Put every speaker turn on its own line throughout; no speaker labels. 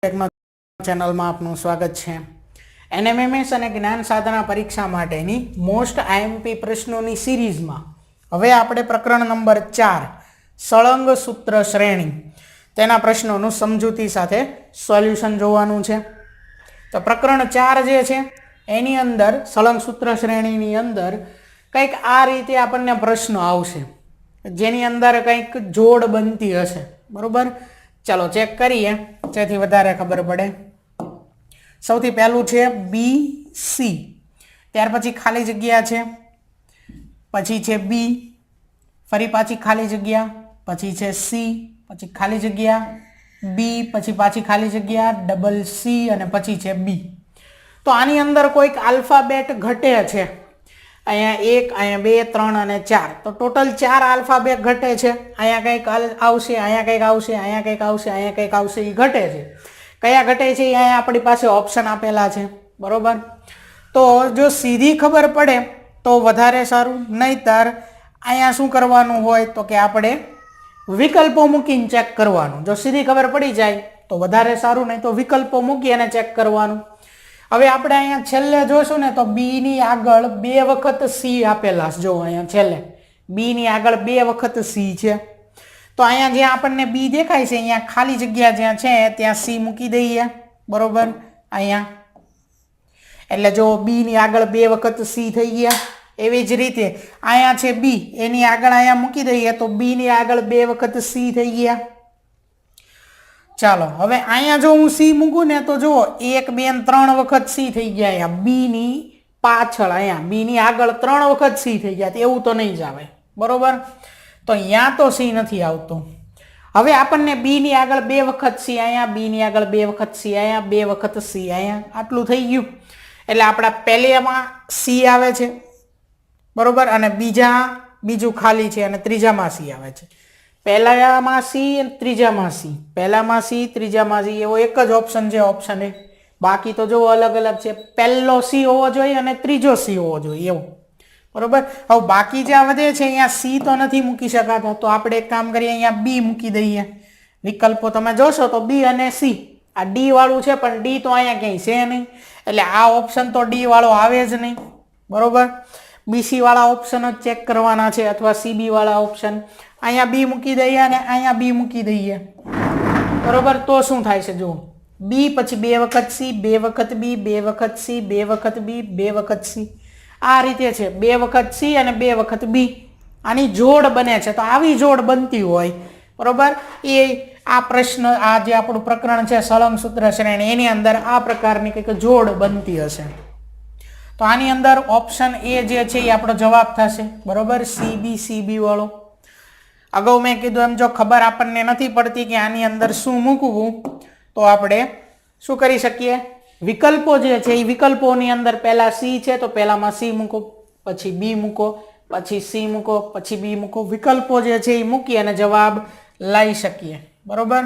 ચેનલમાં આપનું સ્વાગત છે. એનએમએમએસ અને જ્ઞાન સાધના પરીક્ષા માટેની મોસ્ટ આઈએમપી પ્રશ્નોની સિરીઝમાં હવે આપણે પ્રકરણ નંબર ચાર, સળંગ સૂત્ર શ્રેણી તેના પ્રશ્નોનું સમજૂતી સાથે સોલ્યુશન જોવાનું છે. તો પ્રકરણ ચાર જે છે, એની અંદર, સળંગ સૂત્ર શ્રેણીની અંદર કંઈક આ રીતે આપણને પ્રશ્નો આવશે. જેની અંદર કંઈક જોડ બનતી હશે. બરોબર? ચાલો ચેક કરીએ. જેથી વધારે ખબર પડે. સૌથી પહેલું છે બી સી ત્યાર પછી ખાલી જગ્યા છે. પછી છે બી ફરી પાછી ખાલી જગ્યા. પછી છે સી પછી ખાલી જગ્યા. બી પછી પાછી ખાલી જગ્યા. ડબલ સી અને પછી છે બી તો આની અંદર કોઈક આલ્ફાબેટ ઘટે છે. અહીંયા એક, અહીંયા બે, ત્રણ અને ચાર. તો ટોટલ ચાર આલ્ફાબેટ ઘટે છે. અહીંયા કંઈક આવશે, અહીંયા કંઈક આવશે, અહીંયા કંઈક આવશે, અહીંયા કંઈક આવશે એ ઘટે છે. કયા ઘટે છે? એ અહીંયા આપણી પાસે ઓપ્શન આપેલા છે. બરોબર? તો જો સીધી ખબર પડે, તો વધારે સારું. નહીતર અહીંયા શું કરવાનું હોય? તો કે આપણે વિકલ્પો મૂકીને ચેક કરવાનું. જો સીધી ખબર પડી જાય, તો વધારે સારું. નહીં તો વિકલ્પો મૂકી અને ચેક કરવાનું. હવે આપણે અહીંયા છેલ્લે જોશું ને તો બી ની આગળ બે વખત સી આપેલા જો અહીંયા છેલ્લે. બી ની આગળ બે વખત સી છે. તો અહીંયા જ્યાં આપણને બી દેખાય છે, અહીંયા ખાલી જગ્યા જ્યાં છે, ત્યાં સી મૂકી દઈએ. બરોબર? અહીંયા. એટલે જો બી ની આગળ બે વખત સી થઈ ગયા, એવી જ રીતે અહીંયા છે બી, એની આગળ અહીંયા મૂકી દઈએ તો બી ની આગળ બે વખત સી થઈ ગયા. ચાલો, હવે અહીંયા જો હું સી મૂકું ને તો જુઓ, એક, બે ત્રણ વખત સી થઈ ગયા અહીંયા. બીની પાછળ અહીંયા, બીની આગળ ત્રણ વખત સી થઈ ગયા. એવું તો નહીં જ આવે. બરોબર? તો અહીંયા તો સી નથી આવતું. હવે આપણને બીની આગળ બે વખત સી અહીંયા, બીની આગળ બે વખત સી અહીંયા, બે વખત સી અહીંયા. આટલું થઈ ગયું. એટલે આપણા પહેલેમાં સી આવે છે. બરોબર? અને બીજા, બીજું ખાલી છે અને ત્રીજામાં સી આવે છે. પહેલામાં સી અને ત્રીજામાં સી પહેલામાં સી ત્રીજામાં સી એવો એક જ ઓપ્શન છે ઓપ્શન એ બાકી તો જો અલગ અલગ છે. પહેલો સી હોવો જોઈએ અને ત્રીજો સી હોવો જોઈએ, એવો. બરોબર? હવે બાકી જે વધે છે, અહીંયા સી તો નથી મૂકી શકાતા. તો આપણે એક કામ કરીએ, અહીંયા બી મૂકી દઈએ. વિકલ્પો તમે જોશો તો બી અને સી આ ડી વાળું છે, પણ ડી તો અહીંયા ક્યાંય છે નહીં. એટલે આ ઓપ્શન તો ડી વાળો આવે જ નહીં. બરોબર? બીસી વાળા ઓપ્શન જ ચેક કરવાના છે અથવા સીબી વાળા ઓપ્શન અહીંયા બી મૂકી દઈએ અને અહીંયા બી મૂકી દઈએ. બરોબર? તો શું થાય છે? જુઓ. બી પછી બે વખત સી, બે વખત બી, બે વખત સી, બે વખત બી, બે વખત સી. આ રીતે છે. બે વખત સી અને બે વખત બી. આની જોડ બને છે. તો આવી જોડ બનતી હોય. બરોબર? એ આ પ્રશ્ન, આ જે આપણું પ્રકરણ છે, સળંગ સૂત્ર શ્રેણી, એની અંદર આ પ્રકારની કંઈક જોડ બનતી હશે. તો આની અંદર ઓપ્શન એ જે છે એ આપણો જવાબ થશે. બરોબર? સી બી સી બી વાળો. અગાઉ મેં કીધું એમ જો ખબર આપણને નથી પડતી કે આની અંદર શું મૂકવું, તો આપણે શું કરી શકીએ? વિકલ્પો જે છે એ વિકલ્પોની અંદર પહેલાં સી છે, તો પહેલામાં સી મૂકો, પછી બી મૂકો, પછી સી મૂકો, પછી બી મૂકો. વિકલ્પો જે છે એ મૂકી અને જવાબ લઈ શકીએ. બરોબર?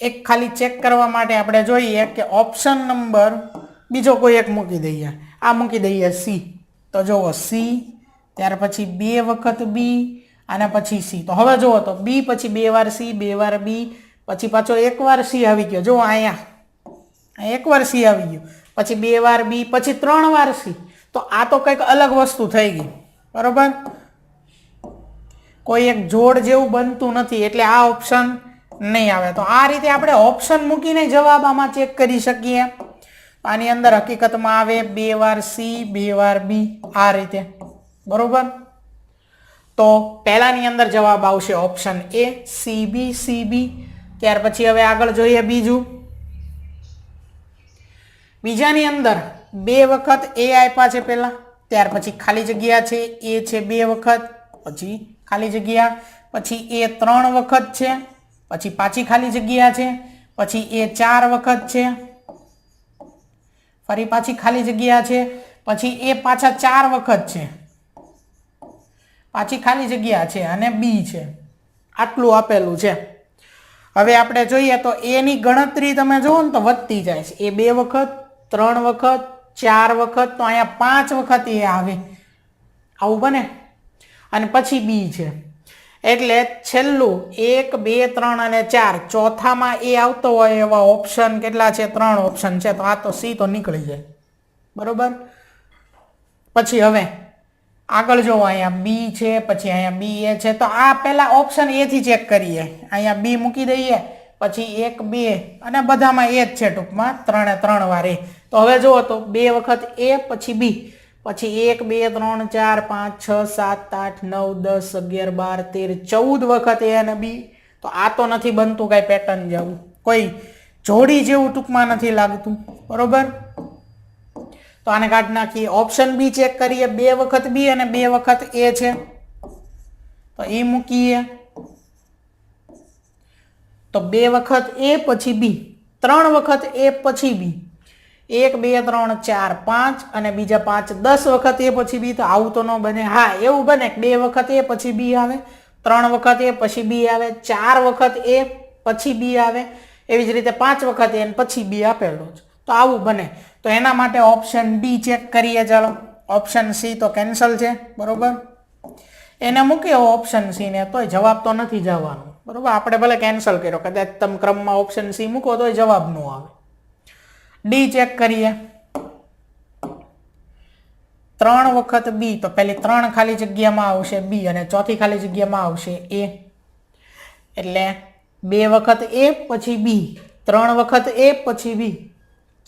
એક ખાલી ચેક કરવા માટે આપણે જોઈએ કે ઓપ્શન નંબર બીજો કોઈ એક મૂકી દઈએ. આ મૂકી દઈએ સી તો જુઓ સી ત્યાર પછી બે વખત બી અને પછી સી તો હવે જુઓ તો બી પછી બે વાર સી બે વાર બી પછી પાછો એક વાર સી આવી ગયો. જુઓ અહીંયા. એકવાર એક સી આવી ગયો. પછી બે વાર બી પછી ત્રણ વાર સી તો આ તો કંઈક અલગ વસ્તુ થઈ ગઈ. બરોબર? કોઈ એક જોડ જેવું બનતું નથી. એટલે આ ઓપ્શન નહીં આવે. તો આ રીતે આપણે ઓપ્શન મૂકીને જવાબ આમાં ચેક કરી શકીએ. આની અંદર હકીકતમાં આવે બે વાર સી, બે વાર બી, આ રીતે. બરોબર? તો પહેલાની અંદર જવાબ આવશે option A C B C B ત્યાર પછી હવે આગળ જોઈએ બીજું. બીજાની અંદર બે વખત એ આપ્યા છે પહેલા. ત્યાર પછી ખાલી જગ્યા છે એ છે બે વખત. પછી ખાલી જગ્યા. પછી એ ત્રણ વખત છે. પછી પાછી ખાલી જગ્યા છે, પછી એ ચાર વખત છે. ફરી પાછી ખાલી જગ્યા છે, પછી એ પાછા ચાર વખત છે. પાછી ખાલી જગ્યા છે અને બી છે. આટલું આપેલું છે. હવે આપણે જોઈએ તો એની ગણતરી તમે જુઓ ને તો વધતી જાય છે. એ બે વખત, ત્રણ વખત, ચાર વખત, તો અહીંયા પાંચ વખત એ આવે. આવું બને. અને પછી બી છે. એટલે છેલ્લું એક, બે, ત્રણ અને ચાર. ચોથામાં એ આવતો હોય એવા ઓપ્શન કેટલા છે? ત્રણ ઓપ્શન છે. તો આ તો સી તો નીકળી જાય. બરોબર? પછી હવે આગળ જો અહીંયા બી છે, પછી અહીંયા બી એ છે. તો આ પહેલાં ઓપ્શન એથી ચેક કરીએ. અહીંયા બી મૂકી દઈએ, પછી એક, બે. અને બધામાં એ જ છે ટૂંકમાં. ત્રણે ત્રણ વાર. એ તો હવે જુઓ તો બે વખત એ પછી બી પછી એક, બે, ત્રણ, ચાર, પાંચ, છ, સાત, આઠ, નવ, દસ, અગિયાર, બાર, તેર, ચૌદ વખત એ અને બી તો આ તો નથી બનતું કાંઈ પેટર્ન જેવું. કોઈ જોડી જેવું ટૂંકમાં નથી લાગતું. બરોબર? તો આને કાઢી નાખીએ. ઓપ્શન બી ચેક કરીએ. બે વખત બી અને બે વખત એ છે. તો એ મૂકીએ. તો બે વખત એ પછી બી ત્રણ વખત એ પછી બી એક, બે, ત્રણ, ચાર, પાંચ અને બીજા પાંચ દસ વખત એ પછી બી તો આવું તો ન બને. હા, એવું બને બે વખત એ પછી બી આવે, ત્રણ વખત એ પછી બી આવે, ચાર વખત એ પછી બી આવે. એવી જ રીતે પાંચ વખત એ પછી બી આપેલું છે તો આવું બને. તો એના માટે ઓપ્શન ડી ચેક કરીએ. ચાલો, ઓપ્શન સી તો કેન્સલ છે. બરોબર? એને મૂક્યો ઓપ્શન સી ને તોય જવાબ તો નથી જવાનો. બરોબર? આપણે ભલે કેન્સલ કર્યો. કદાચ તમે ક્રમમાં ઓપ્શન સી મૂકો તોય જવાબ ન આવે. ડી ચેક કરીએ. ત્રણ વખત બી તો પેલી ત્રણ ખાલી જગ્યામાં આવશે બી અને ચોથી ખાલી જગ્યામાં આવશે એ એટલે બે વખત એ પછી બી ત્રણ વખત એ પછી બી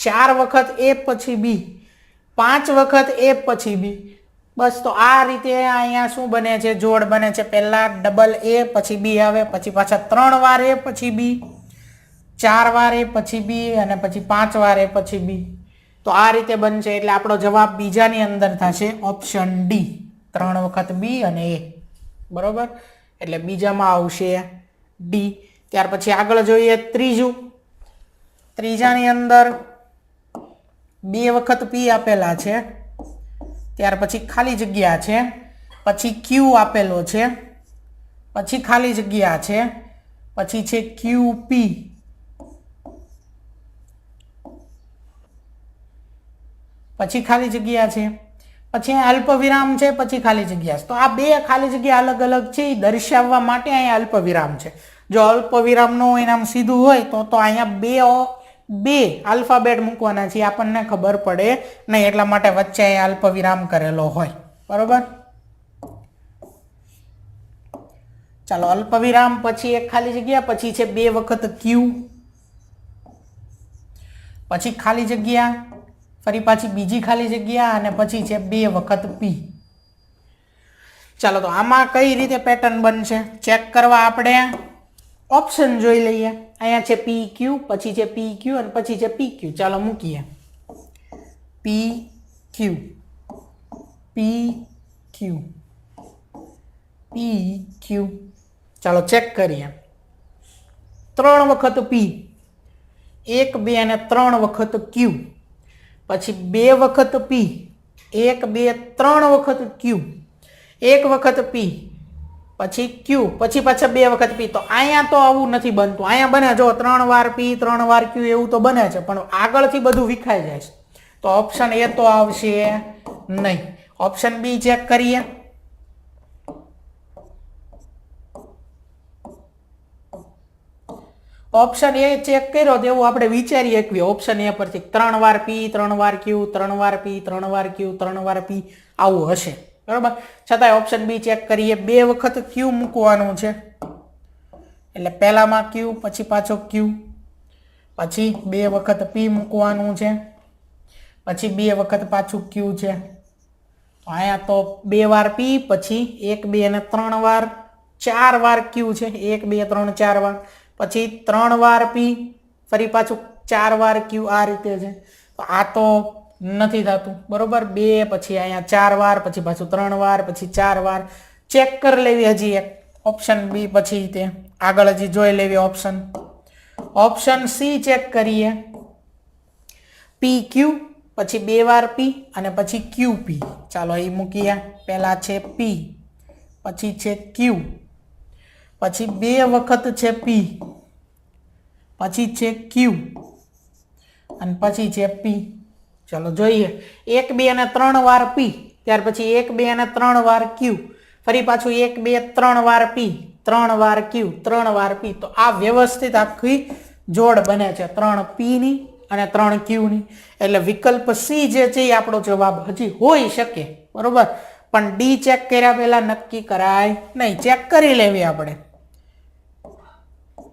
ચાર વખત એ પછી બી પાંચ વખત એ પછી બી બસ, તો આ રીતે અહીંયા શું બને છે? જોડ બને છે. પહેલાં ડબલ એ પછી બી આવે, પછી પાછા ત્રણ વાર એ પછી બી ચાર વારે પછી બી અને પછી પાંચ વારે પછી બી. તો આ રીતે બનશે એટલે આપણો જવાબ બીજાની અંદર થશે ઓપ્શન ડી. ત્રણ વખત બી અને એ. બરોબર? એટલે બીજામાં આવશે ડી. ત્યાર પછી આગળ જોઈએ ત્રીજું. ત્રીજાની અંદર બે વખત પી આપેલા છે. ત્યાર પછી ખાલી જગ્યા છે. પછી ક્યુ આપેલો છે. પછી ખાલી જગ્યા છે. પછી છે ક્યુ પી પછી ખાલી જગ્યા છે. પછી અહીંયા અલ્પવિરામ છે, પછી ખાલી જગ્યા છે. તો આ બે ખાલી જગ્યા અલગ અલગ છે એ દર્શાવવા માટે અહીંયા અલ્પવિરામ છે. જો અલ્પવિરામનું ને સીધું હોય, તો તો અહીંયા બે બે આલ્ફાબેટ મૂકવાના છે આપણને ખબર પડે. નહીં, એટલા માટે વચ્ચે અહીંયા અલ્પવિરામ કરેલો હોય. બરોબર? ચાલો, અલ્પવિરામ, પછી એક ખાલી જગ્યા, પછી છે બે વખત ક્યુ. પછી ખાલી જગ્યા. ફરી પાછી બીજી ખાલી જગ્યા અને પછી છે બે વખત પી ચાલો તો આમાં કઈ રીતે પેટર્ન બનશે? ચેક કરવા આપણે. ઓપ્શન જોઈ લઈએ. અહીંયા છે પી ક્યુ પછી છે પી ક્યુ અને પછી છે પી ક્યુ ચાલો મૂકીએ. P Q P Q P Q ચાલો ચેક કરીએ. ત્રણ વખત પી એક, બે અને ત્રણ વખત ક્યુ પછી બે વખત પી એક, બે, ત્રણ વખત ક્યુ એક વખત પી પછી ક્યુ પછી પાછા બે વખત પી તો અહીંયા તો આવું નથી બનતું. અહીંયા બને જો ત્રણ વાર પી ત્રણ વાર ક્યુ એવું તો બને છે, પણ આગળથી બધું વિખાઈ જાય છે. તો ઓપ્શન એ તો આવશે નહીં. ઓપ્શન બી ચેક કરીએ. ઓપ્શન એ ચેક કર્યો તો એવું આપણે વિચારી શકીએ ઓપ્શન એ પરથી ત્રણ વાર પી ત્રણ વાર ક્યુ ત્રણ વાર પી ત્રણ વાર ક્યુ ત્રણ વાર પી આવું હશે. બરાબર? છતાંય ઓપ્શન બી ચેક કરીએ. બે વખત ક્યુ મૂકવાનું છે. એટલે પહેલામાં ક્યુ પછી પાછો ક્યુ પછી બે વખત પી મૂકવાનું છે. પછી બે વખત પાછું ક્યુ છે. અહીંયા તો બે વાર પી પછી એક, બે અને ત્રણ વાર, ચાર વાર ક્યુ છે. એક, બે, ત્રણ, ચાર વાર. પછી ત્રણ વાર પી, ફરી પાછું ચાર વાર ક્યુ આ રીતે છે. આ તો નથી થતું, બરોબર? બે, પછી અહીંયા ચાર વાર, પછી પાછું ત્રણ વાર, પછી ચાર વાર. ચેક કરી લેવી હજી એક. ઓપ્શન બી પછી તે આગળ હજી જોઈ લેવી ઓપ્શન. ઓપ્શન સી ચેક કરીએ. પી ક્યુ, પછી બે વાર પી અને પછી ક્યુ પી. ચાલો એ મૂકીએ. પહેલાં છે પી, પછી છે ક્યુ. પછી બે વખત છે પી પછી છે ક્યુ અને પછી છે પી ચાલો જોઈએ. એક, બે અને ત્રણ વાર પી ત્યાર પછી એક, બે અને ત્રણ વાર ક્યુ ફરી પાછું એક, બે, ત્રણ વાર પી ત્રણ વાર ક્યુ ત્રણ વાર પી તો આ વ્યવસ્થિત આખી જોડ બને છે. ત્રણ પીની અને ત્રણ ક્યુની એટલે વિકલ્પ સી જે છે એ આપણો જવાબ હજી હોઈ શકે. બરોબર? પણ ડી ચેક કર્યા પહેલાં નક્કી કરાય નહીં. ચેક કરી લેવી આપણે.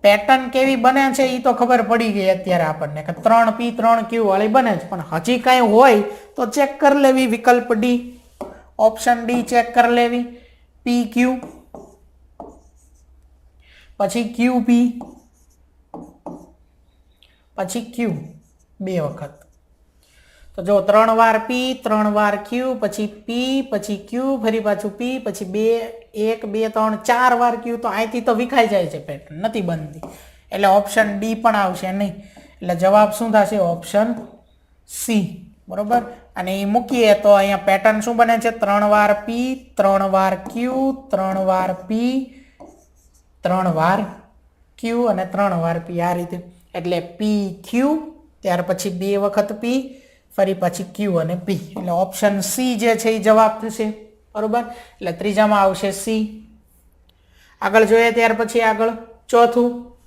પેટર્ન કેવી બને છે એ તો ખબર પડી ગઈ અત્યારે આપણને કે ત્રણ પી, ત્રણ ક્યુ વાળી બને છે. પણ હજી કાંઈ હોય તો ચેક કરી લેવી વિકલ્પ ડી. ઓપ્શન ડી ચેક કરી લેવી. P, Q. પછી ક્યુ, પી. પછી ક્યુ. બે વખત. તો જો ત્રણ વાર પી ત્રણ વાર ક્યુ પછી પી પછી ક્યુ ફરી પાછું પી પછી બે, એક, બે, ત્રણ, ચાર વાર ક્યુ તો અહીંથી તો વિખાઈ જાય છે પેટર્ન નથી બનતી. એટલે ઓપ્શન ડી પણ આવશે નહીં. એટલે જવાબ શું થશે? ઓપ્શન સી બરોબર? અને એ મૂકીએ તો અહીંયા પેટર્ન શું બને છે? ત્રણ વાર પી ત્રણ વાર ક્યુ ત્રણ વાર પી ત્રણ વાર ક્યુ અને ત્રણ વાર પી આ રીતે. એટલે પી ક્યુ ત્યાર પછી બે વખત પી ફરી પછી ક્યુ અને પી એટલે ઓપ્શન સી જે છે એ જવાબ થશે. બરોબર? એટલે ત્રીજામાં આવશે સી આગળ જોઈએ ત્યાર પછી આગળ. ચોથું.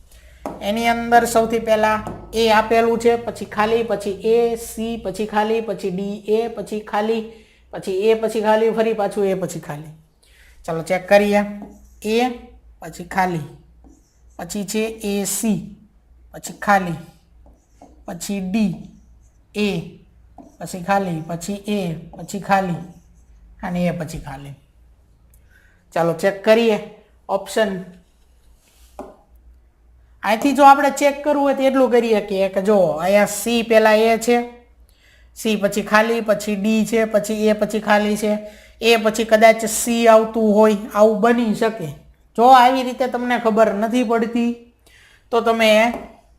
એની અંદર સૌથી પહેલાં એ આપેલું છે, પછી ખાલી, પછી એ સી પછી ખાલી, પછી ડી એ પછી ખાલી, પછી એ પછી ખાલી, ફરી પાછું એ પછી ખાલી. ચાલો ચેક કરીએ. એ પછી ખાલી. પછી છે એ સી પછી ખાલી. પછી ડી એ પછી ખાલી, પછી એ, પછી ખાલી, અને એ પછી ખાલી. ચાલો ચેક કરીએ. ઓપ્શન અહીંથી જો આપણે ચેક કરવું હોય તો એટલું કરી શકીએ કે જો અહીંયા સી પહેલાં એ છે સી પછી ખાલી, પછી ડી છે, પછી એ પછી ખાલી છે. એ પછી કદાચ સી આવતું હોય, આવું બની શકે. જો આવી રીતે તમને ખબર નથી પડતી, તો તમે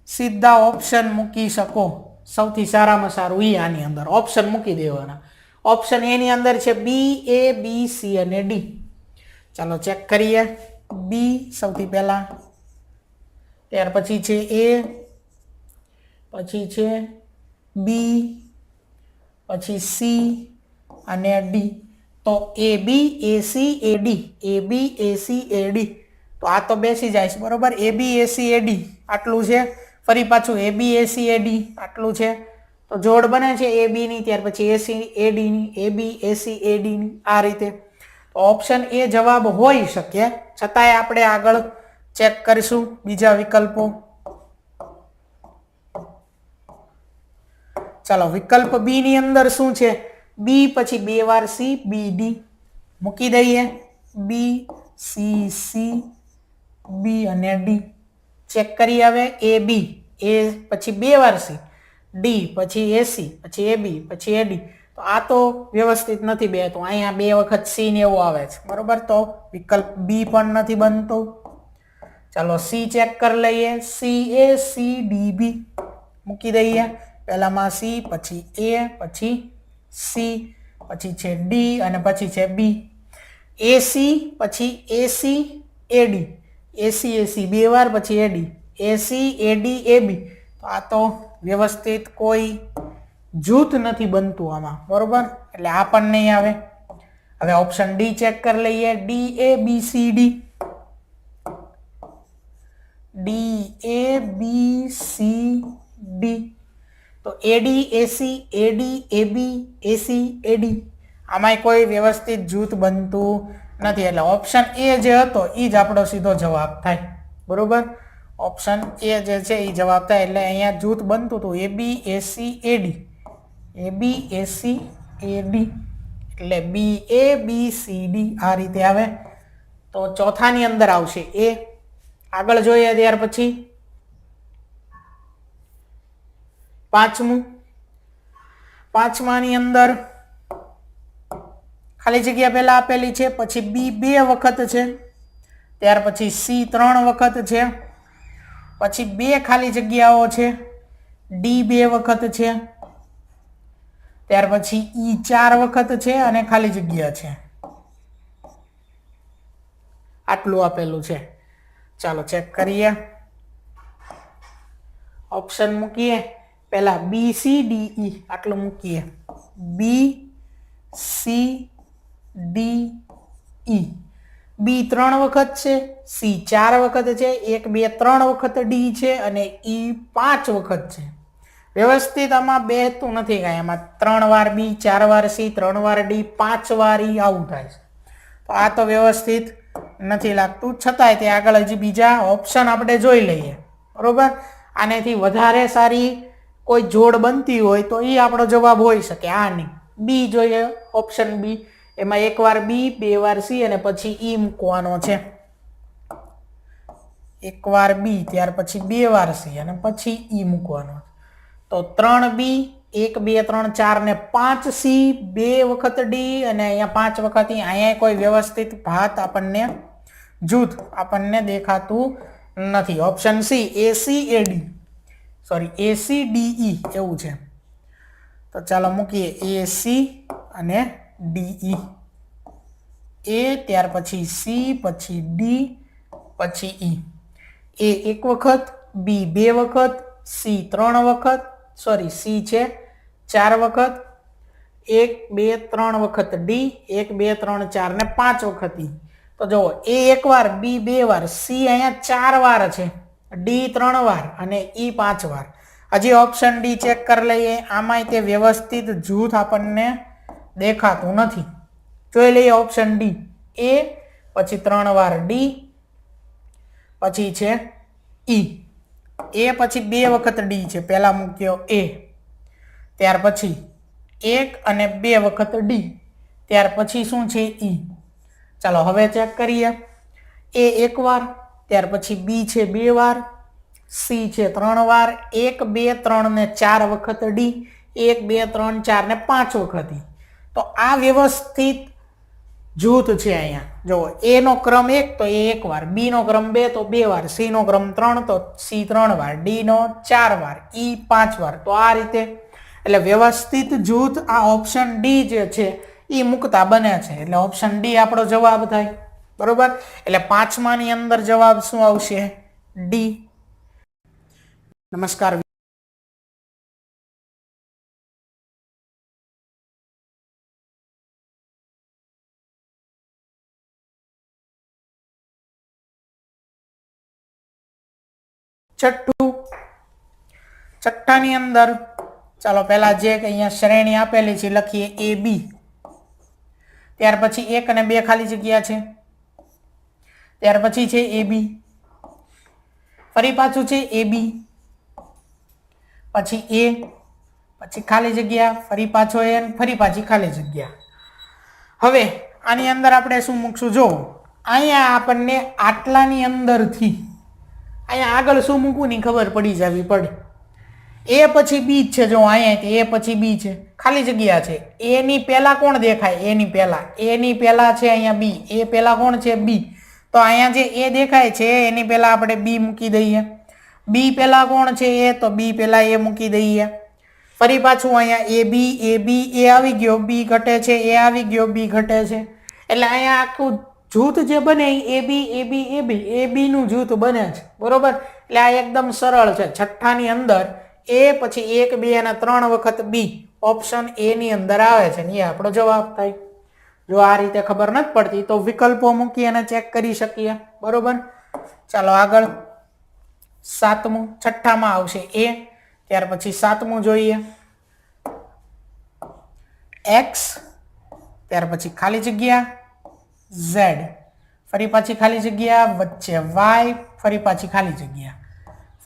સીધા ઓપ્શન મૂકી શકો. સૌથી સારામાં સારું એ આની અંદર. ઓપ્શન મૂકી દેવાના. ઓપ્શન એની અંદર છે બી એ બી સી અને ડી ચાલો ચેક કરીએ. બી સૌથી પહેલાં. ત્યાર પછી છે એ પછી છે બી પછી સી અને ડી તો A B A C A D A B A C A D તો આ તો બેસી જાય છે, બરોબર? એ B A C A D આટલું છે. ફરી પાછું એ બી એ એ ડી આટલું છે. તો જોડ બને છે એ બીની ત્યાર પછી એસી એ ડીની એ બી એસી એ ડીની આ રીતે. તો ઓપ્શન એ જવાબ હોઈ શકે. છતાંય આપણે આગળ ચેક કરીશું બીજા વિકલ્પો. ચાલો, વિકલ્પ બી ની અંદર શું છે? બી પછી બે વાર સી બી ડી મૂકી દઈએ. બી સી સી બી અને ડી ચેક કરી હવે એ બી એ પછી બે વાર સી. ડી પછી એસી પછી એ બી, પછી એ ડી. તો આ તો વ્યવસ્થિત નથી બે, તો અહીંયા બે વખત સી ને એવું આવે છે. બરોબર? તો વિકલ્પ બી પણ નથી બનતો. ચાલો સી ચેક કરી લઈએ. C A C D B મૂકી દઈએ. પહેલામાં સી પછી એ પછી સી પછી છે ડી અને પછી છે બી એસી પછી એસી એડી એસી એસી બે વાર, પછી એડી એસી એડી એબી તો આ તો વ્યવસ્થિત કોઈ જૂથ નથી બનતું આમાં, બરોબર? એટલે આ પણ નહીં આવે. હવે ઓપ્શન ડી ચેક કરી લઈએ. D A B C D D A B C D તો એડી એસી એડી એબી એસી એડી આમાંય કોઈ વ્યવસ્થિત જૂથ બનતું નથી. એટલે ઓપ્શન એ જે હતો એ જ આપણો સીધો જવાબ થાય. બરોબર? ઓપ્શન એ જે છે એ જવાબ થાય એટલે અહીંયા જૂથ બનતું હતું. એ બી એસી એડી એ બી એસી એડી એટલે બી એ બી સી ડી આ રીતે આવે. તો ચોથાની અંદર આવશે એ આગળ જોઈએ ત્યાર પછી. પાંચમું. પાંચમાની અંદર ખાલી જગ્યા પહેલાં આપેલી છે. પછી બી બે વખત છે. ત્યાર પછી સી ત્રણ વખત છે. પછી બે ખાલી જગ્યાઓ છે. ડી બે વખત છે. ત્યાર પછી ઈ ચાર વખત છે અને ખાલી જગ્યા છે. આટલું આપેલું છે. ચાલો ચેક કરીએ. ઓપ્શન મૂકીએ. પહેલા બી સી ડી ઈ આટલું મૂકીએ. બી સી ડી ઈ બી ત્રણ વખત છે, સી ચાર વખત છે, એક, બે, ત્રણ વખત ડી છે અને ઈ પાંચ વખત છે. વ્યવસ્થિત આમાં બેહતું નથી કાંઈ. એમાં ત્રણ વાર બી, ચાર વાર સી, ત્રણ વાર ડી, પાંચ વાર ઈ આવું થાય છે. તો આ તો વ્યવસ્થિત નથી લાગતું. છતાંય તે આગળ હજી બીજા ઓપ્શન આપણે જોઈ લઈએ. બરોબર? આનેથી વધારે સારી કોઈ જોડ બનતી હોય તો એ આપણો જવાબ હોઈ શકે. આ નહીં. બી જોઈએ, ઓપ્શન બી. એમાં એકવાર બી, બે વાર સી અને પછી ઈ મૂકવાનો છે. એકવાર બી, ત્યાર પછી બે વાર સી અને પછી ઈ મૂકવાનો તો ત્રણ બી, એક, બે, ત્રણ, ચાર ને પાંચ સી, બે વખત ડી અને અહીંયા પાંચ વખત. અહીંયા કોઈ વ્યવસ્થિત ભાત આપણને જૂથ આપણને દેખાતું નથી. Option C A C A D sorry A C D E એવું છે. તો ચાલો મૂકીએ. એસી અને ડીઈ એ ત્યાર પછી સી પછી ડી પછી ઈ એ એક વખત બી બે વખત સી ત્રણ વખત સોરી સી છે, ચાર વખત, એક, બે, ત્રણ વખત ડી એક, બે, ત્રણ, ચાર ને પાંચ વખત ઈ તો જુઓ એ એક વાર બી બે વાર સી અહીંયા ચાર વાર છે. ડી ત્રણ વાર અને ઈ પાંચ વાર. હજી ઓપ્શન ડી ચેક કરી લઈએ. આમાંય તે વ્યવસ્થિત જૂથ આપણને દેખાતું નથી. જોઈ લઈએ ઓપ્શન ડી એ પછી ત્રણ વાર ડી પછી છે ઈ એ પછી બે વખત ડી છે. પહેલાં મૂક્યો એ ત્યાર પછી એક અને બે વખત ડી ત્યાર પછી શું છે ઈ ચાલો હવે ચેક કરીએ. એ એક વાર, ત્યાર પછી બી છે બે વાર સી છે ત્રણ વાર, એક, બે, ત્રણ ને ચાર વખત ડી એક, બે, ત્રણ, ચાર ને પાંચ વખત ઈ તો આ વ્યવસ્થિત જૂથ છે અહીંયા. જુઓ એનો ક્રમ એક, તો એ એક વાર. બીનો ક્રમ બે, તો બે વાર. સીનો ક્રમ ત્રણ, તો સી ત્રણ વાર. ડીનો ચાર વાર. ઈ પાંચ વાર. તો આ રીતે એટલે વ્યવસ્થિત જૂથ આ ઓપ્શન ડી જે છે એ મુકતા બને છે. એટલે ઓપ્શન ડી આપણો જવાબ થાય. બરોબર? એટલે પાંચમાની અંદર જવાબ શું આવશે? ડી. નમસ્કાર. છઠ્ઠું છઠ્ઠાની અંદર, ચાલો પહેલા જે અહીંયા શ્રેણી આપેલી છે, લખીએ એ, બી. ત્યાર પછી એક અને બે ખાલી જગ્યા છે. ત્યાર પછી છે એ, બી. ફરી પાછું છે એ, બી. પછી એ, પછી ખાલી જગ્યા, ફરી પાછો એ ફરી પાછી ખાલી જગ્યા. હવે આની અંદર આપણે શું મૂકશું? જો, અહીંયા આપણને આટલાની અંદરથી અહીંયા આગળ શું મૂકવું ખબર પડી જવી, પડે. એ પછી બી છે, જો અહીંયા એ પછી બી છે. ખાલી જગ્યા છે. એની પહેલાં કોણ દેખાય? એની પહેલાં. એની પહેલાં છે અહીંયા બી. એ પહેલાં કોણ છે? બી. તો અહીંયા જે એ દેખાય છે, એની પહેલાં આપણે બી મૂકી દઈએ. બી પહેલાં કોણ છે એ? તો બી પહેલાં એ મૂકી દઈએ. ફરી પાછું અહીંયા એ બી એ બી, એ આવી ગયો. બી ઘટે છે, એ આવી ગયો, બી ઘટે છે. એટલે અહીંયા આખું જૂથ જે બને એ B A B A B એ બીનું જૂથ બને છે બરોબર? એટલે આ એકદમ સરળ છે. છઠ્ઠાની અંદર એ પછી એક, બે અને ત્રણ વખત બી ઓપ્શન એની અંદર આવે છે. ને એ આપણો જવાબ થાય. જો આ રીતે ખબર નથી પડતી, તો વિકલ્પો મૂકી અને ચેક કરી શકીએ. બરોબર? ચાલો આગળ. સાતમું, છઠ્ઠામાં આવશે એ ત્યાર પછી સાતમું જોઈએ. એક્સ ત્યાર પછી ખાલી જગ્યા. ઝેડ ફરી પાછી ખાલી જગ્યા, વચ્ચે વાય ફરી પાછી ખાલી જગ્યા.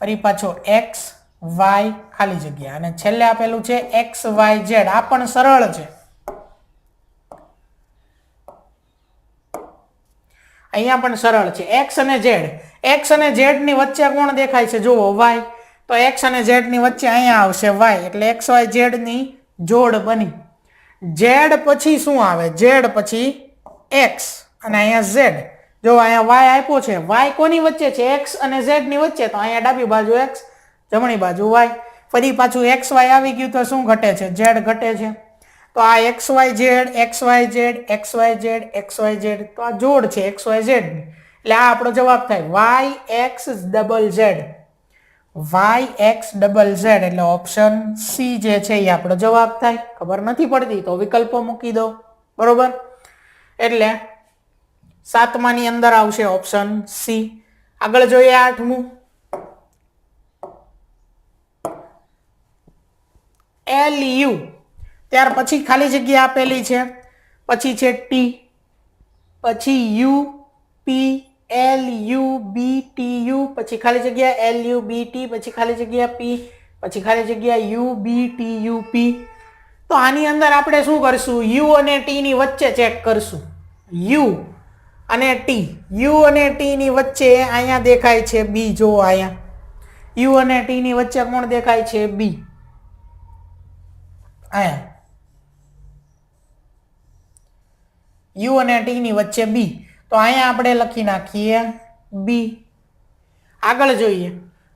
ફરી પાછો એક્સ વાય ખાલી જગ્યા. અને છેલ્લે આપેલું છે એક્સ વાય ઝેડ આ પણ સરળ છે. અહીંયા પણ સરળ છે. એક્સ અને ઝેડ એક્સ અને ઝેડની વચ્ચે કોણ દેખાય છે? જુઓ વાય તો એક્સ અને ઝેડની વચ્ચે અહીંયા આવશે વાય એટલે એક્સ વાય ઝેડની જોડ બની. ઝેડ પછી શું આવે? ઝેડ પછી એક્સ અને અહીંયા ઝેડ જો અહીંયા વાય આપ્યો છે વાય કોની વચ્ચે છે? એક્સ અને ઝેડની વચ્ચે, તો અહીંયા ડાબી બાજુ એક્સ જમણી બાજુ વાય ફરી પાછું એક્સ વાય આવી ગયું તો શું ઘટે છે? ઝેડ ઘટે છે. તો આ X Y Z X Y Z X Y Z X Y Z તો આ જોડ છે એક્સ વાય ઝેડ એટલે આ આપણો જવાબ થાય Y X double Z Y X double Z એટલે ઓપ્શન સી જે છે એ આપણો જવાબ થાય. ખબર નથી પડતી, તો વિકલ્પો મૂકી દો. બરોબર? એટલે સાતમાની અંદર આવશે ઓપ્શન સી આગળ જોઈએ આઠમું. એલ યુ ત્યાર પછી ખાલી જગ્યા આપેલી છે. પછી છે ટી પછી U P L U B T U પછી ખાલી જગ્યા એલ યુ બી ટી પછી ખાલી જગ્યા પી પછી ખાલી જગ્યા U B T U P તો આની અંદર આપણે શું કરશું? યુ અને ટીની વચ્ચે ચેક કરશું. યુ અને ટી. યુ અને ટીની વચ્ચે અહીંયા દેખાય છે બી. જો અહીંયા. યુ અને ટીની વચ્ચે કોણ દેખાય છે? બી. અહીંયા. યુ અને ટીની વચ્ચે બી. તો અહીંયા આપણે લખી નાખીએ બી. આગળ જોઈએ.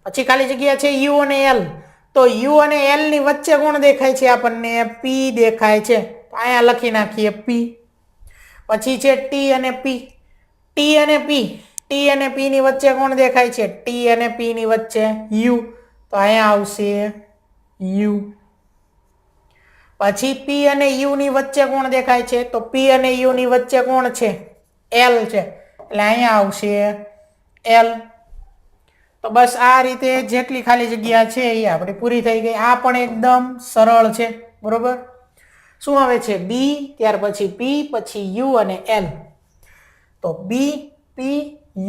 પછી ખાલી જગ્યા છે યુ અને એલ. તો યુ અને એલની વચ્ચે કોણ દેખાય છે? આપણને પી દેખાય છે. અહીંયા લખી નાખીએ પી પછી છે ટી અને પી ટી અને પી ટી અને પીની વચ્ચે કોણ દેખાય છે? ટી અને પીની વચ્ચે યુ. તો અહીંયા આવશે યુ. પછી પી અને યુની વચ્ચે કોણ દેખાય છે? તો પી અને યુની વચ્ચે કોણ છે? એલ છે. એટલે અહીંયા આવશે એલ તો બસ આ રીતે જેટલી ખાલી જગ્યા છે એ આપણી પૂરી થઈ ગઈ. આ પણ એકદમ સરળ છે, બરોબર? શું આવે છે? બી ત્યાર પછી પી પછી યુ અને એલ તો B P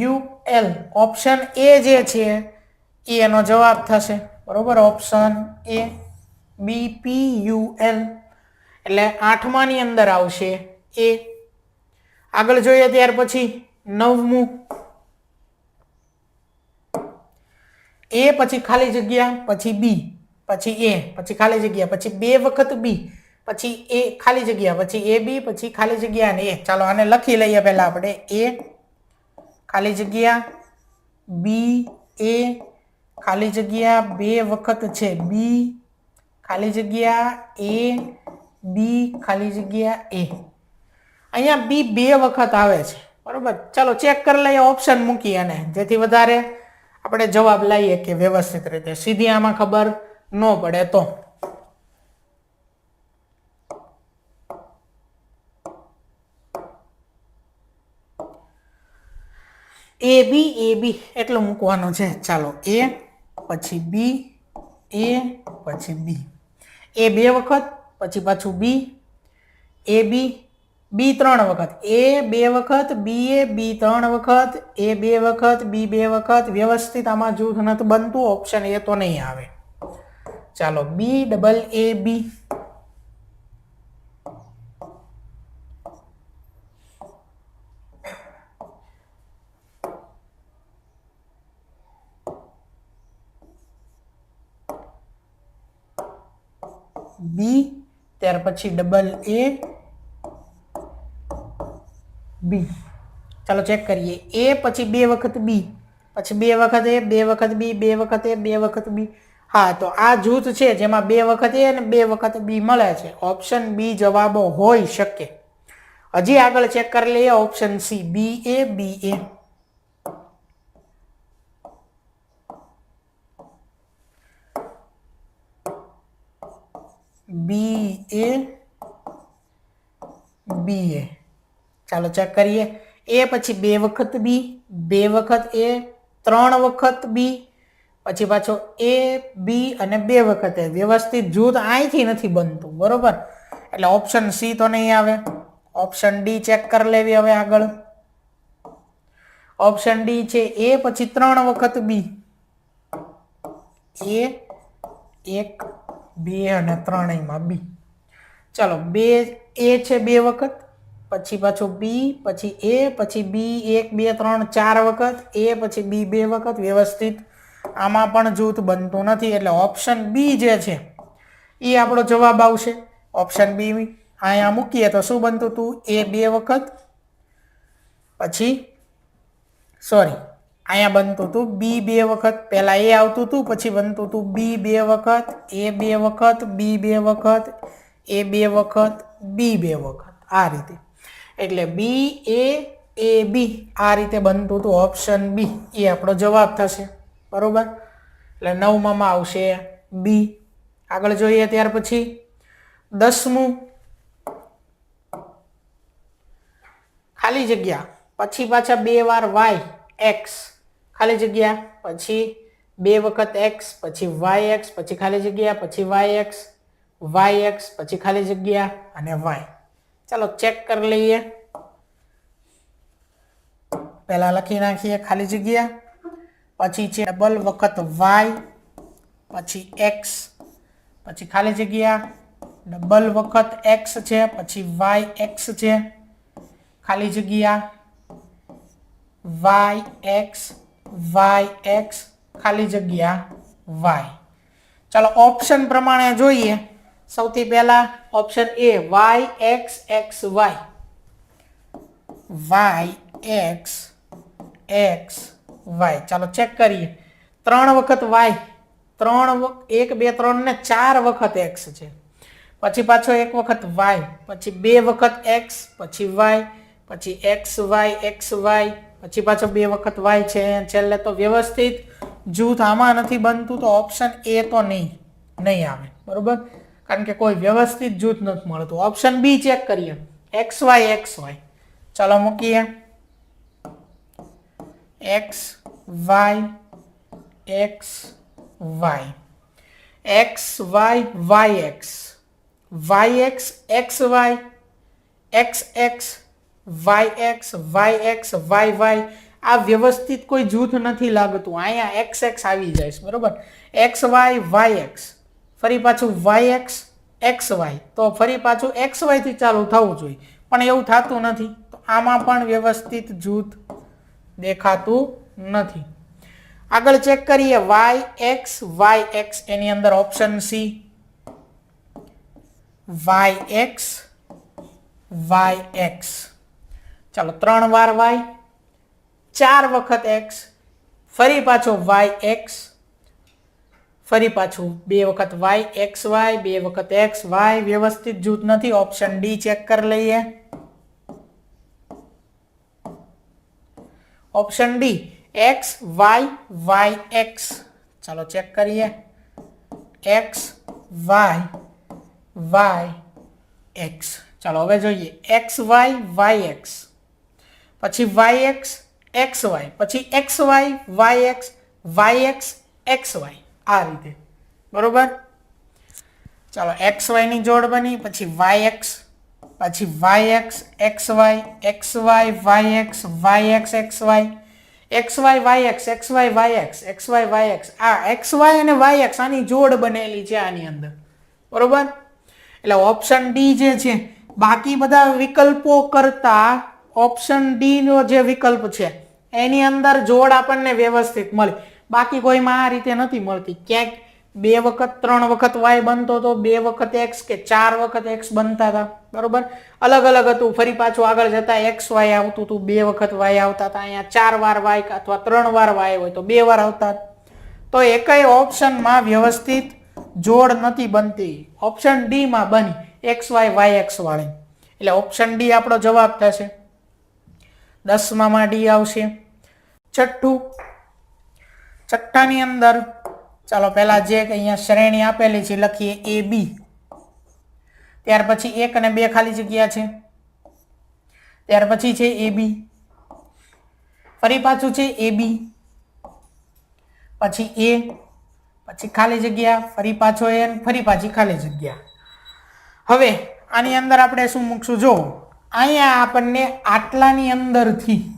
U L option A જે છે, એ એનો જવાબ થશે. બરોબર? Option A B P U L એટલે આઠમાની અંદર આવશે એ આગળ જોઈએ ત્યાર પછી નવમું. એ પછી ખાલી જગ્યા, પછી બી પછી એ પછી ખાલી જગ્યા, પછી બે વખત બી પછી એ ખાલી જગ્યા, પછી એ બી પછી ખાલી જગ્યા અને એ ચાલો આને લખી લઈએ પહેલાં આપણે. એ ખાલી જગ્યા બી એ ખાલી જગ્યા, બે વખત છે. બી ખાલી જગ્યા એ બી ખાલી જગ્યા એ અહીંયા બી બે વખત આવે છે. બરાબર? ચાલો ચેક કરી લઈએ ઓપ્શન મૂકી અને. જેથી વધારે આપણે જવાબ લઈએ કે વ્યવસ્થિત રીતે. સીધી આમાં ખબર ન પડે તો. એ બી એ બી એટલું મૂકવાનું છે. ચાલો એ પછી બી એ પછી બી એ બે વખત, પછી પાછું બી એ બી બી ત્રણ વખત. એ બે વખત, બી એ, બી ત્રણ વખત, એ બે વખત, બી બે વખત, વ્યવસ્થિત આમાં જૂથ નથી બનતું ઓપ્શન એ તો નહીં આવે. ચાલો, બી ડબલ એ બી. બી, ત્યાર પછી ડબલ એ. બી. ચાલો ચેક કરીએ. એ પછી બે વખત બી. પછી બે વખત એ, બે વખત બી, બે વખત એ, બે વખત બી. હા, તો આ જૂથ છે જેમાં બે વખત એ અને બે વખત બી મળે છે. ઓપ્શન બી જવાબો હોઈ શકે. હજી આગળ ચેક કરી લઈએ. Option C B A B A B A B એ ચાલો ચેક કરીએ. એ પછી બે વખત બી, બે વખત એ, ત્રણ વખત બી, પછી પાછો એ, બી અને બે વખતે વ્યવસ્થિત જૂથ અહીંથી નથી બનતું, બરોબર? એટલે ઓપ્શન સી તો નહીં આવે. ઓપ્શન ડી ચેક કરી લેવી હવે આગળ. ઓપ્શન ડી છે એ, પછી ત્રણ વખત બી. એ, એક, બે અને ત્રણેયમાં બી. ચાલો, બે, એ છે બે વખત. પછી પાછું બી પછી એ પછી બી એક, બે, ત્રણ, ચાર વખત એ પછી બી બે વખત વ્યવસ્થિત. આમાં પણ જૂથ બનતું નથી, એટલે ઓપ્શન બી જે છે, એ આપણો જવાબ આવશે. ઓપ્શન બી અહીંયા મૂકીએ તો શું બનતું હતું? એ બે વખત, પછી સોરી અહીંયા બનતું હતું બી બે વખત, પહેલાં એ આવતું હતું, પછી બનતું હતું બી બે વખત એ બે વખત બી બે વખત એ બે વખત બી બે વખત. આ રીતે. એટલે બી એ એ બી આ રીતે બનતું હતું. ઓપ્શન બી એ આપણો જવાબ થશે. બરોબર? એટલે નવમાં આવશે બી આગળ જોઈએ ત્યાર પછી. દસમું. ખાલી જગ્યા. પછી પાછા બે વાર વાય એક્સ ખાલી જગ્યા. પછી બે વખત એક્સ પછી વાય એક્સ પછી ખાલી જગ્યા. પછી વાય એક્સ વાય એક્સ પછી ખાલી જગ્યા. અને વાય ચાલો ચેક કરી લઈએ પહેલા લખી નાખીએ ખાલી જગ્યા પછી છે ડબલ વખત વાય પછી એક્સ પછી ખાલી જગ્યા ડબલ વખત એક્સ છે પછી વાય એક્સ છે ખાલી જગ્યા વાય એક્સ વાય એક્સ ખાલી જગ્યા વાય ચાલો ઓપ્શન પ્રમાણે જોઈએ સૌથી પહેલા option A Y X X Y Y X X Y ચાલો ચેક કરીએ. ત્રણ વખત વાય ત્રણ એક, બે, ત્રણ ને ચાર વખત એક્સ છે. પછી પાછો એક વખત વાય પછી બે વખત એક્સ પછી વાય પછી એક્સ વાય એક્સ વાય પછી પાછો બે વખત વાય છે. છેલ્લે તો વ્યવસ્થિત જૂથ આમાં નથી બનતું તો ઓપ્શન એ તો નહીં. નહીં આવે. બરોબર? કારણ કે કોઈ વ્યવસ્થિત જૂથ નથી મળતું. ઓપ્શન બી ચેક કરીએ. એક્સ વાય એક્સ વાય ચાલો મૂકીએ. X Y X Y X Y Y X Y X X Y X X Y X Y X Y Y આ વ્યવસ્થિત કોઈ જૂથ નથી લાગતું. અહીંયા એક્સ એક્સ આવી જાય છે. બરોબર? એક્સ વાય વાય એક્સ ફરી પાછું વાય એક્સ એક્સ વાય તો ફરી પાછું એક્સ વાયથી ચાલુ થવું જોઈએ. પણ એવું થતું નથી. તો આમાં પણ વ્યવસ્થિત જૂથ દેખાતું નથી. આગળ ચેક કરીએ વાય એક્સ વાય એક્સ એની અંદર option C Y X Y X ચાલો, ત્રણ વાર વાય ચાર વખત એક્સ ફરી પાછો વાય એક્સ ફરી પાછું બે વખત વાય એક્સ વાય બે વખત એક્સ વાય વ્યવસ્થિત જૂથ નથી. ઓપ્શન ડી ચેક કરી લઈએ. Option D X Y Y X ચાલો ચેક કરીએ. એક્સ વાય વાય એક્સ ચાલો હવે જોઈએ. એક્સ વાય વાય એક્સ પછી વાય એક્સ એક્સ વાય પછી X Y Y X Y X X Y આ રીતે. બરોબર? ચાલો એક્સ વાયની જોડ બની, પછી વાય એક્સ પછી Y X X Y X Y Y X Y X X Y X Y Y X X Y Y X X Y Y X આ એક્સ વાય અને વાય એક્સ આની જોડ બનેલી છે આની અંદર. બરોબર? એટલે ઓપ્શન ડી જે છે, બાકી બધા વિકલ્પો કરતા ઓપ્શન ડીનો જે વિકલ્પ છે, એની અંદર જોડ આપણને વ્યવસ્થિત મળે. બાકી કોઈમાં આ રીતે નથી મળતી. ક્યાંક બે વખત, ત્રણ વખત વાય બનતો હતો બે વખત એક્સ કે ચાર વખત એક્સ બનતા હતા. બરોબર? અલગ અલગ હતું. ફરી પાછું આગળ જતા એક્સ વાય આવતું હતું. બે વખત વાય આવતા હતા. અહીંયા ચાર વાર વાય અથવા ત્રણ વાર વાય હોય તો બે વાર આવતા તો એકય ઓપ્શનમાં વ્યવસ્થિત જોડ નથી બનતી. ઓપ્શન ડીમાં બની. એક્સ વાય વાય એક્સ વાળી. એટલે ઓપ્શન ડી આપણો જવાબ થશે. દસમામાં ડી આવશે. છઠ્ઠું છઠ્ઠાની અંદર. ચાલો, પહેલાં જે અહીંયા શ્રેણી આપેલી છે, લખીએ એ, બી. ત્યાર પછી એક અને બે ખાલી જગ્યા છે. ત્યાર પછી છે એ, બી. ફરી પાછું છે એ, બી. પછી એ, પછી ખાલી જગ્યા, ફરી પાછો એ ફરી પાછી ખાલી જગ્યા. હવે આની અંદર આપણે શું મૂકશું? જો, અહીંયા આપણને આટલાની અંદરથી,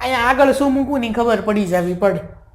અહીંયા આગળ શું મૂકવું ની ખબર પડી જવી પડે.